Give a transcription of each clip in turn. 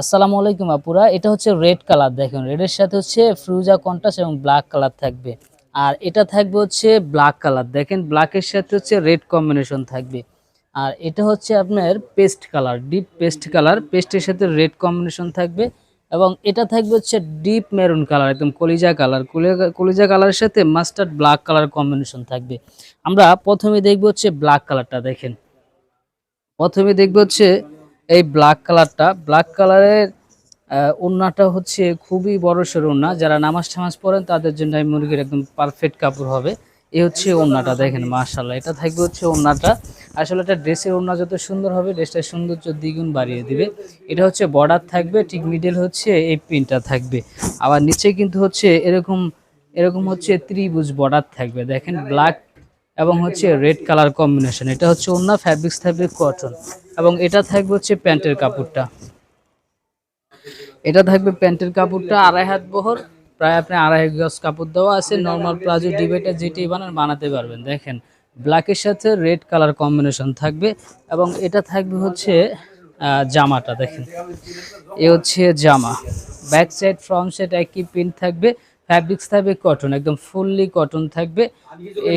আসসালামু আলাইকুম আপুরা, এটা হচ্ছে রেড কালার দেখুন রেডের সাথে হচ্ছে ফ্রুজা কন্ট্রাস্ট এবং ব্ল্যাক কালার থাকবে। আর এটা থাকবে হচ্ছে ব্ল্যাক কালার, দেখেন ব্ল্যাকের সাথে হচ্ছে রেড কম্বিনেশন থাকবে। আর এটা হচ্ছে আপনার paste colour, deep paste colour পেস্টের সাথে রেড কম্বিনেশন থাকবে এবং এটা থাকবে হচ্ছে ডিপ মেরুন কালার, একদম কলিজা কালার কলিজা কালারের সাথে মাস্টার্ড ব্ল্যাক কালার কম্বিনেশন থাকবে। আমরা প্রথমে দেখব হচ্ছে ব্ল্যাক কালারটা, দেখেন। প্রথমে দেখব হচ্ছে এই ব্ল্যাক কালারটা ব্ল্যাক কালারের ওড়নাটা হচ্ছে খুবই বড় সড়ো ওড়না যারা নামাজ টামাজ পড়েন, তাদের জন্য এই মুরগির একদম পারফেক্ট কাপড় হবে। এই হচ্ছে ওড়নাটা দেখেন মাশাল্লাহ এটা থাকবে হচ্ছে ওড়নাটা আসলে এটা ড্রেসের ওড়না যত সুন্দর হবে, ড্রেসটার সৌন্দর্য দ্বিগুণ বাড়িয়ে দিবে। এটা হচ্ছে বর্ডার থাকবে, ঠিক মিডল হচ্ছে এই পিনটা থাকবে। আবার নিচে কিন্তু হচ্ছে এরকম এরকম হচ্ছে ত্রিভুজ বর্ডার থাকবে। দেখেন ব্ল্যাক এবং হচ্ছে রেড কালার কম্বিনেশন এটা হচ্ছে অন্য ফ্যাব্রিক্স থাকবে কটন এবং এটা থাকবে হচ্ছে প্যান্টের কাপড়টা। এটা থাকবে প্যান্টের কাপড়টা আড়াই হাত বহর। প্রায় আপনি আড়াই গজ কাপড় দেওয়া আছে। নর্মাল প্লাজো ডিবেটা যেটি বানান বানাতে পারবেন। দেখেন ব্ল্যাকের সাথে রেড কালার কম্বিনেশন থাকবে। এবং এটা থাকবে হচ্ছে জামাটা দেখেন। এ হচ্ছে জামা। ব্যাক সাইড ফ্রন্ট সাইড একই প্রিন্ট থাকবে। ফ্যাব্রিক্স থাকবে কটন একদম ফুললি কটন থাকবে।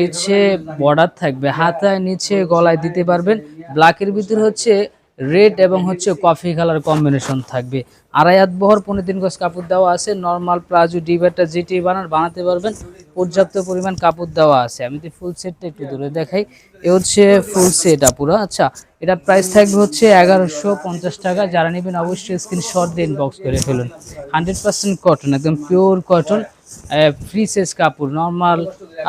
হচ্ছে বর্ডার থাকবে, হাতায় নিচে গলায় দিতে পারবেন। ব্ল্যাকের ভিতরে হচ্ছে রেড এবং হচ্ছে কফি কালার কম্বিনেশন থাকবে। আড়াই হাত বহর, পনেরো তিন গজ কাপড় দেওয়া আছে। নর্মাল প্লাজো ডিবেটা যেটি বানান, বানাতে পারবেন। পর্যাপ্ত পরিমাণ কাপড় দেওয়া আছে। আমি তো ফুল সেটটা একটু দূরে দেখাই। এ হচ্ছে ফুল সেট আপুরা আচ্ছা এটা প্রাইস থাকবে হচ্ছে এগারোশো পঞ্চাশ টাকা। যারা নেবেন অবশ্যই স্ক্রিনশট দিয়ে ইনবক্স করে ফেলুন। হান্ড্রেড পার্সেন্ট কটন একদম পিওর কটন ফ্রি সাইজ কাপড় নর্মাল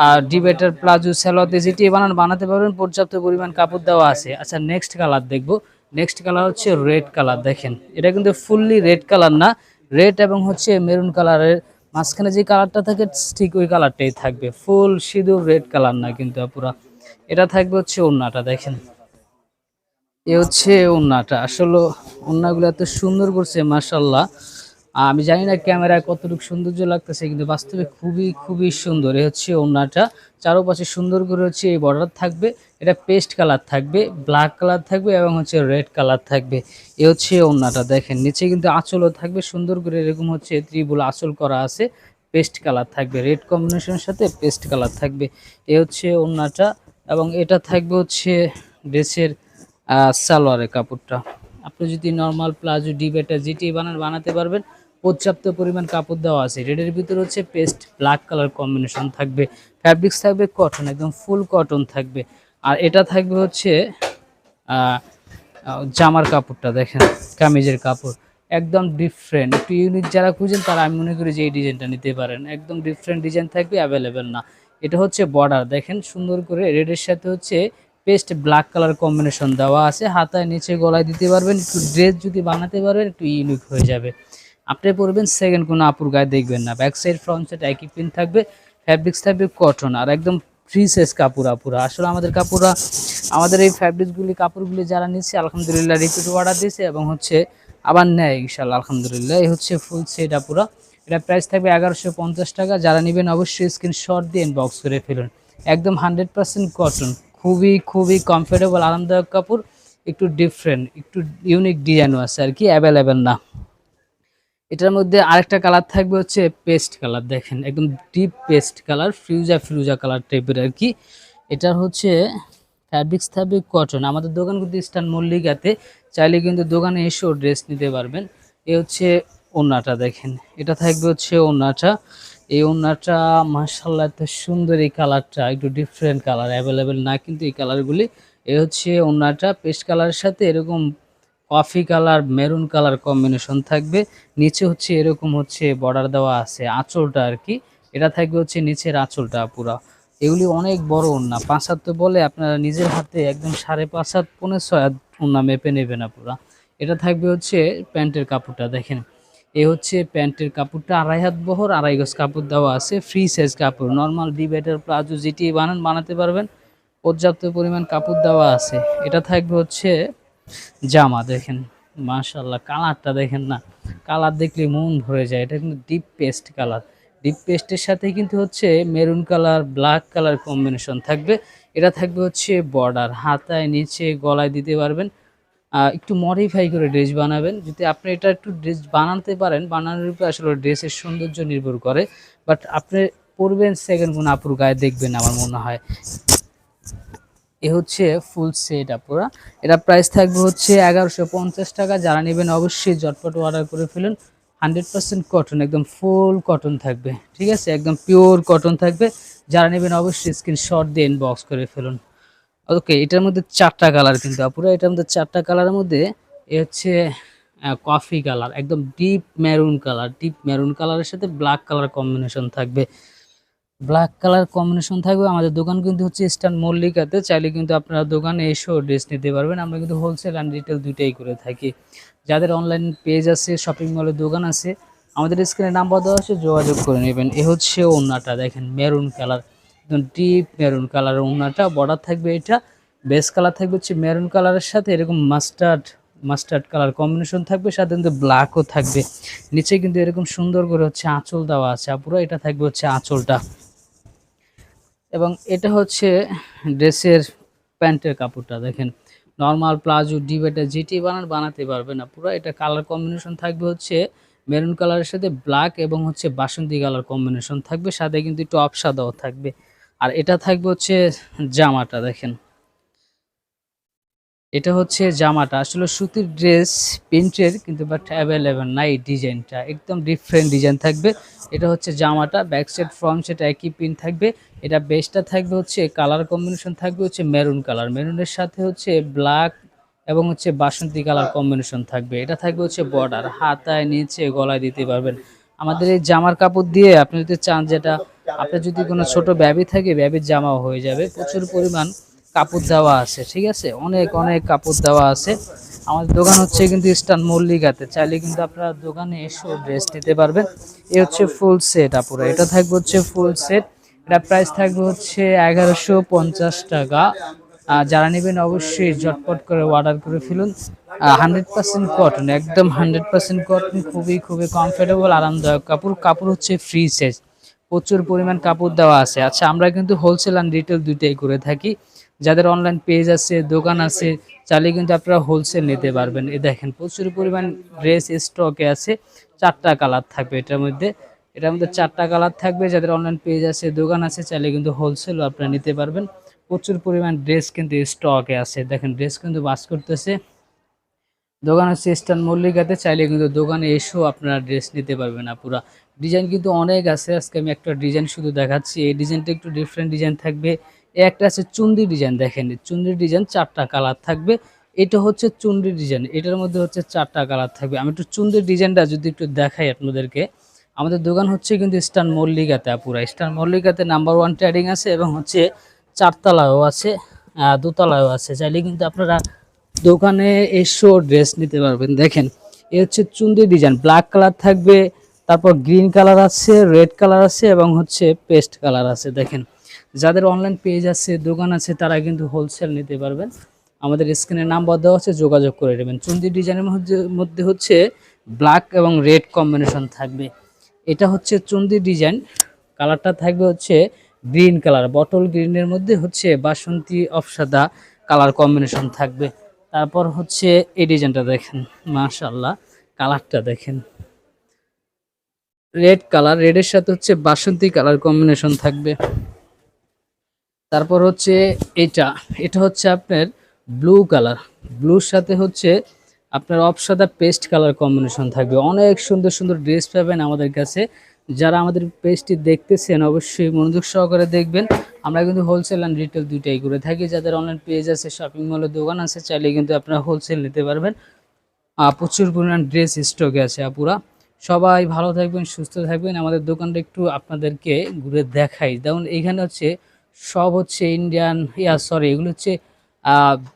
আর ডিবেটার প্লাজো স্যালোতে যেটি বানান, বানাতে পারবেন, পর্যাপ্ত পরিমাণ কাপড় দেওয়া আছে। আচ্ছা নেক্সট কালার দেখব। নেক্সট কালার হচ্ছে রেড কালার দেখেন। এটা কিন্তু ফুললি রেড কালার না। রেড এবং হচ্ছে মেরুন কালারের মাঝখানে যে কালারটা থাকে, ঠিক ওই কালারটাই থাকবে। ফুল সিঁদুর রেড কালার না কিন্তু পুরা এটা থাকবে হচ্ছে ওড়নাটা, দেখেন। এ হচ্ছে ওড়নাটা। আসলে ওড়নাগুলো এত সুন্দর করছে মার্শাল্লাহ আমি জানি না ক্যামেরায় কতটুকু সৌন্দর্য লাগতেছে, কিন্তু বাস্তবে খুবই খুবই সুন্দর। এ হচ্ছে ওড়নাটা। চারোপাশে সুন্দর করে হচ্ছে এই বর্ডার থাকবে। এটা পেস্ট কালার থাকবে ব্ল্যাক কালার থাকবে এবং হচ্ছে রেড কালার থাকবে। এ হচ্ছে ওড়নাটা, দেখেন। নিচে কিন্তু আঁচলও থাকবে, সুন্দর করে এরকম হচ্ছে ত্রিবুল আঁচল করা আছে। পেস্ট কালার থাকবে রেড কম্বিনেশনের সাথে পেস্ট কালার থাকবে। এ হচ্ছে ওড়নাটা এবং এটা থাকবে হচ্ছে ড্রেসের সালোয়ারের কাপড়টা। আপনি যদি নর্মাল প্লাজো ডিবেটা যেটি বানান, বানাতে পারবেন। পর্যাপ্ত পরিমাণ কাপড় দেওয়া আছে। রেডের ভিতরে হচ্ছে পেস্ট ব্ল্যাক কালার কম্বিনেশন থাকবে। ফ্যাব্রিক্স থাকবে কটন একদম ফুল কটন থাকবে। আর এটা থাকবে হচ্ছে জামার কাপড়টা দেখেন, কামিজের কাপড়। একদম ডিফারেন্ট একটু ইউনিক যারা খুঁজেন তারা আমি মনে করি যে এই ডিজাইনটা নিতে পারেন। একদম ডিফারেন্ট ডিজাইন থাকবে অ্যাভেলেবেল না। এটা হচ্ছে বর্ডার দেখেন সুন্দর করে রেডের সাথে হচ্ছে পেস্ট ব্ল্যাক কালার কম্বিনেশন দেওয়া আছে। হাতায় নিচে গলায় দিতে পারবেন, একটু ড্রেস যদি বানাতে পারবেন, একটু ইউনিক হয়ে যাবে। আপনি পরবেন সেকেন্ড কোনো আপুর গায়ে দেখবেন না। ব্যাক সাইড ফ্রন্ট সাইড একই প্রিন্ট থাকবে ফ্যাব্রিক্স থাকবে কটন আর একদম ফ্রি সাইজ কাপড় আপুরা। আসলে আমাদের কাপড়রা, আমাদের এই ফ্যাব্রিক্সগুলি কাপড়গুলি যারা নিচ্ছে, আলহামদুলিল্লাহ রিপিট অর্ডার দিয়েছে এবং হচ্ছে আবার নেয় ইনশাল্লাহ আলহামদুলিল্লাহ। এই হচ্ছে ফুল সেট আপুরা। এটা প্রাইস থাকবে এগারোশো পঞ্চাশ টাকা। যারা নেবেন অবশ্যই স্ক্রিনশট দিয়ে ইনবক্স করে ফেলুন। একদম হান্ড্রেড পার্সেন্ট কটন খুবই খুবই কমফোর্টেবল আরামদায়ক কাপড়। একটু ডিফারেন্ট একটু ইউনিক ডিজাইনও আছে আর কি অ্যাভেলেবেল না। এটার মধ্যে আরেকটা কালার থাকবে হচ্ছে পেস্ট কালার দেখেন, একদম deep paste colour fuchsia fuchsia colour টাইপের আর কি। এটার হচ্ছে ফ্যাব্রিক্স থাকবে কটন আমাদের দোকান কিন্তু স্টান মল্লিকাতে, চাইলে কিন্তু দোকানে এসেও ড্রেস নিতে পারবেন। এ হচ্ছে ওড়নাটা দেখেন, এটা থাকবে হচ্ছে ওড়নাটা এই ওনাটা মার্শাল্লাহ এত সুন্দর এই কালারটা একটু ডিফারেন্ট কালার অ্যাভেলেবেল না, কিন্তু এই কালারগুলি এ হচ্ছে ওড়নাটা পেস্ট কালারের সাথে এরকম coffee colour maroon colour combination থাকবে। নিচে হচ্ছে এরকম হচ্ছে বর্ডার দেওয়া আছে, আঁচলটা আর কি এটা থাকবে হচ্ছে নিচের আঁচলটা পুরা। এগুলি অনেক বড় ওড়না পাঁচ হাত বলে আপনারা নিজের হাতে একদম সাড়ে পাঁচ হাত পনেরো ছয় হাত ওড়না মেপে নেবেন পুরা। এটা থাকবে হচ্ছে প্যান্টের কাপড়টা, দেখেন। এ হচ্ছে প্যান্টের কাপড়টা, আড়াই হাত বহর, আড়াই গজ কাপড় দেওয়া আছে ফ্রি সাইজ কাপড় নর্মাল ডিবেটার প্লাজো যেটি বানান, বানাতে পারবেন। পর্যাপ্ত পরিমাণ কাপড় দেওয়া আছে। এটা থাকবে হচ্ছে জামা দেখেন মাশাল্লাহ কালারটা দেখেন না, কালার দেখলে মন ভরে যায়, এটা কিন্তু ডিপ পেস্ট কালার। ডিপ পেস্টের সাথে কিন্তু হচ্ছে maroon colour black colour combination থাকবে, এটা থাকবে হচ্ছে বর্ডার হাতায় নিচে গলায় দিতে পারবেন একটু মডিফাই করে ড্রেস বানাবেন, যদি আপনি এটা একটু ড্রেস বানাতে পারেন, বানানোর উপরে আসলে ড্রেসের সৌন্দর্য নির্ভর করে বাট আপনি পরবেন সেকেন্ড কোন আপুর গায়ে দেখবেন আমার মনে হয়। এ হচ্ছে ফুল সেট আপুরা। এটা প্রাইস থাকবে হচ্ছে এগারোশো পঞ্চাশ টাকা। যারা নেবেন অবশ্যই জটপট অর্ডার করে ফেলুন। হান্ড্রেড পার্সেন্ট কটন একদম ফুল কটন থাকবে। ঠিক আছে? একদম পিওর কটন থাকবে। যারা নেবেন অবশ্যই স্ক্রিনশট দিয়ে ইনবক্স করে ফেলুন। ওকে এটার মধ্যে চারটা কালার কিন্তু আপুরা। এটার মধ্যে চারটা কালারের মধ্যে এ হচ্ছে কফি কালার একদম deep maroon colour deep maroon কালারের সাথে ব্ল্যাক কালার কম্বিনেশন থাকবে। ব্ল্যাক কালার কম্বিনেশন থাকবে। আমাদের দোকান কিন্তু হচ্ছে ইস্টার্ন মল্লিকাতে। চাইলে কিন্তু আপনারা দোকানে এসেও ড্রেস নিতে পারবেন। আমরা কিন্তু হোলসেল অ্যান্ড রিটেল দুইটাই করে থাকি। যাদের অনলাইন পেজ আছে শপিং মলের দোকান আছে, আমাদের স্ক্রিনে নাম্বার দেওয়া আছে, যোগাযোগ করে নেবেন। এ হচ্ছে ওড়নাটা, দেখেন মেরুন কালার একদম ডিপ মেরুন কালারের ওড়নাটা বর্ডার থাকবে এটা। বেস কালার থাকবে হচ্ছে মেরুন কালারের সাথে, এরকম মাস্টার্ড মাস্টার্ড কালার কম্বিনেশন থাকবে। সাথে কিন্তু ব্ল্যাকও থাকবে। নিচে কিন্তু এরকম সুন্দর করে হচ্ছে আঁচল দেওয়া আছে। পুরো এটা থাকবে হচ্ছে আঁচলটা। এবং এটা হচ্ছে ড্রেসের প্যান্টের কাপড়টা, দেখেন। নর্মাল প্লাজো, ডিবেটা জিটি বানান, বানাতে পারবে না। পুরো এটা কালার কম্বিনেশন থাকবে হচ্ছে মেরুন কালারের সাথে ব্ল্যাক এবং হচ্ছে বাসন্তী কালার কম্বিনেশন থাকবে। সাথে কিন্তু একটু অফ সাদাও থাকবে। আর এটা থাকবে হচ্ছে জামাটা, দেখেন। এটা হচ্ছে জামাটা। আসলে সুতির ড্রেস প্রিন্টের কিন্তু বাট অ্যাভেলেবেল নাই এই ডিজাইনটা। একদম ডিফারেন্ট ডিজাইন থাকবে। এটা হচ্ছে জামাটা ব্যাক সাইড ফ্রন্ট সাইড একই প্রিন্ট থাকবে। এটা বেস্টটা থাকবে হচ্ছে কালার কম্বিনেশন থাকবে হচ্ছে মেরুন কালার মেরুনের সাথে হচ্ছে ব্ল্যাক এবং হচ্ছে বাসন্তী কালার কম্বিনেশন থাকবে। এটা থাকবে হচ্ছে বর্ডার হাতায় নিচে গলায় দিতে পারবেন। আমাদের এই জামার কাপড় দিয়ে আপনি যদি চান যেটা, আপনার যদি কোনো ছোট ব্যাবি থাকে, ব্যাবির জামাও হয়ে যাবে। প্রচুর পরিমাণ কাপড় দেওয়া আছে, ঠিক আছে? অনেক অনেক কাপড় দেওয়া আছে। আমাদের দোকান হচ্ছে কিন্তু ইস্টার্ন মল্লিকাতে। চাইলে কিন্তু আপনারা দোকানে এসেও ড্রেস নিতে পারবেন। এ হচ্ছে ফুল সেট আপুরা। এটা থাকবে হচ্ছে ফুল সেট এটা প্রাইস থাকবে হচ্ছে এগারোশো পঞ্চাশ টাকা। যারা নেবেন অবশ্যই ঝটপট করে অর্ডার করে ফেলুন। হান্ড্রেড পার্সেন্ট কটন একদম হান্ড্রেড পার্সেন্ট কটন খুবই খুবই কমফোর্টেবল আরামদায়ক কাপড়। কাপড় হচ্ছে ফ্রি সাইজ প্রচুর পরিমাণ কাপড় দেওয়া আছে। আচ্ছা আমরা কিন্তু হোলসেল অ্যান্ড রিটেল দুইটাই করে থাকি। যাদের অনলাইন পেজ আছে, দোকান আছে, চাইলে কিন্তু আপনারা হোলসেল নিতে পারবেন। এ দেখেন, প্রচুর পরিমাণ ড্রেস স্টকে আছে, চারটা কালার থাকবে এটার মধ্যে। এটার মধ্যে চারটা কালার থাকবে, যাদের অনলাইন পেজ আছে, দোকান আছে, চাইলে কিন্তু হোলসেলও আপনারা নিতে পারবেন। প্রচুর পরিমাণ ড্রেস কিন্তু স্টকে আছে। দেখেন ড্রেস কিন্তু বাস করতেছে। দোকান হচ্ছে ইস্টার্ন মল্লিকাতে, চাইলে কিন্তু দোকানে এসেও আপনারা ড্রেস নিতে পারবেন পুরা ডিজাইন কিন্তু অনেক আছে। আজকে আমি একটা ডিজাইন শুধু দেখাচ্ছি। এই ডিজাইনটা একটু ডিফারেন্ট ডিজাইন থাকবে। একটা আছে চুন্দি ডিজাইন দেখেন চুন্দি ডিজাইন চারটা কালার থাকবে। এটা হচ্ছে চুন্দি ডিজাইন এটার মধ্যে হচ্ছে চারটা কালার থাকবে। আমি একটু চুন্দির ডিজাইনটা যদি একটু দেখাই আপনাদেরকে আমাদের দোকান হচ্ছে কিন্তু স্টার মল্লিকাতে আপুরা। স্টার মল্লিকাতে নাম্বার ওয়ান ট্রেডিং আছে এবং হচ্ছে চারতলায়ও আছে আহ, দোতলায়ও আছে। চাইলে কিন্তু আপনারা দোকানে এসেও ড্রেস নিতে পারবেন। দেখেন এ হচ্ছে চুন্দি ডিজাইন ব্ল্যাক কালার থাকবে তারপর গ্রিন কালার আছে রেড কালার আছে এবং হচ্ছে পেস্ট কালার আছে। দেখেন যাদের অনলাইন পেজ আছে, দোকান আছে, তারা কিন্তু হোলসেল নিতে পারবেন। আমাদের স্ক্রিনে নাম্বার দেওয়া আছে, যোগাযোগ করে নেবেন। চুন্দি ডিজাইনের মধ্যে মধ্যে হচ্ছে ব্ল্যাক এবং রেড কম্বিনেশন থাকবে। এটা হচ্ছে চুন্দি ডিজাইন কালারটা থাকবে হচ্ছে গ্রিন কালার বটল গ্রিনের মধ্যে হচ্ছে বাসন্তী অফসাদা কালার কম্বিনেশন থাকবে। তারপর হচ্ছে এই ডিজাইনটা দেখেন মাশাল্লাহ কালারটা দেখেন। রেড কালার রেডের সাথে হচ্ছে বাসন্তী কালার কম্বিনেশন থাকবে। তারপর হচ্ছে এটা এটা হচ্ছে আপনার ব্লু কালার ব্লুর সাথে হচ্ছে আপনার অপসাদা পেস্ট কালার কম্বিনেশন থাকবে। অনেক সুন্দর সুন্দর ড্রেস পাবেন আমাদের কাছে। যারা আমাদের পেজটি দেখতেছেন, অবশ্যই মনোযোগ সহকারে দেখবেন। আমরা কিন্তু হোলসেল অ্যান্ড রিটেল দুইটাই করে থাকি। যাদের অনলাইন পেজ আছে শপিং মলের দোকান আছে, চাইলে কিন্তু আপনারা হোলসেল নিতে পারবেন। প্রচুর পরিমাণ ড্রেস স্টকে আছে আপুরা। সবাই ভালো থাকবেন, সুস্থ থাকবেন। আমাদের দোকানটা একটু আপনাদেরকে ঘুরে দেখাই। যেমন এইখানে হচ্ছে সব হচ্ছে ইন্ডিয়ান ইয়া সরি এগুলো হচ্ছে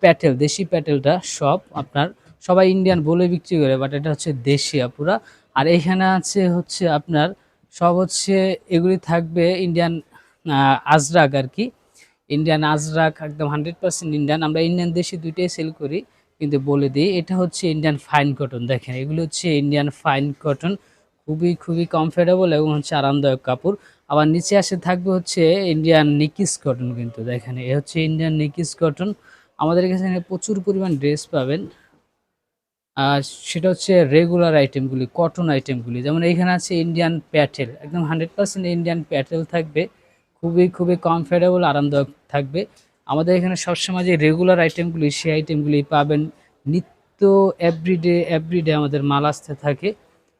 প্যাটেল, দেশি প্যাটেলটা সব আপনার, সবাই ইন্ডিয়ান বলে বিক্রি করে বাট এটা হচ্ছে দেশি আপুরা। আর এইখানে আছে হচ্ছে আপনার, সব হচ্ছে এগুলি থাকবে ইন্ডিয়ান আজরাক আর কি। ইন্ডিয়ান আজরাক একদম হান্ড্রেড পার্সেন্ট ইন্ডিয়ান আমরা ইন্ডিয়ান দেশি দুইটাই সেল করি, কিন্তু বলে দিই, এটা হচ্ছে ইন্ডিয়ান ফাইন কটন দেখেন। এগুলো হচ্ছে ইন্ডিয়ান ফাইন কটন খুবই খুবই কমফোর্টেবল এবং হচ্ছে আরামদায়ক কাপড়। আবার নিচে আসে থাকবে হচ্ছে ইন্ডিয়ান নিকিস কটন কিন্তু। দেখেন, এ হচ্ছে ইন্ডিয়ান নিকিস কটন আমাদের এখানে প্রচুর পরিমাণ ড্রেস পাবেন। আর সেটা হচ্ছে রেগুলার আইটেমগুলি কটন আইটেমগুলি যেমন এইখানে আছে ইন্ডিয়ান প্যাটেল একদম হান্ড্রেড পার্সেন্ট ইন্ডিয়ান প্যাটেল থাকবে। খুবই খুবই কমফোর্টেবল আরামদায়ক থাকবে। আমাদের এখানে সবসময় যে রেগুলার আইটেমগুলি সেই আইটেমগুলি পাবেন। নিত্য এভরিডে এভরিডে আমাদের মাল আসতে থাকে।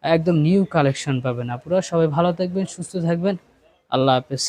একদম নিউ কালেকশন পাবেন আপনারা। সবাই ভালো থাকবেন, সুস্থ থাকবেন। আল্লাহ হাফেজ।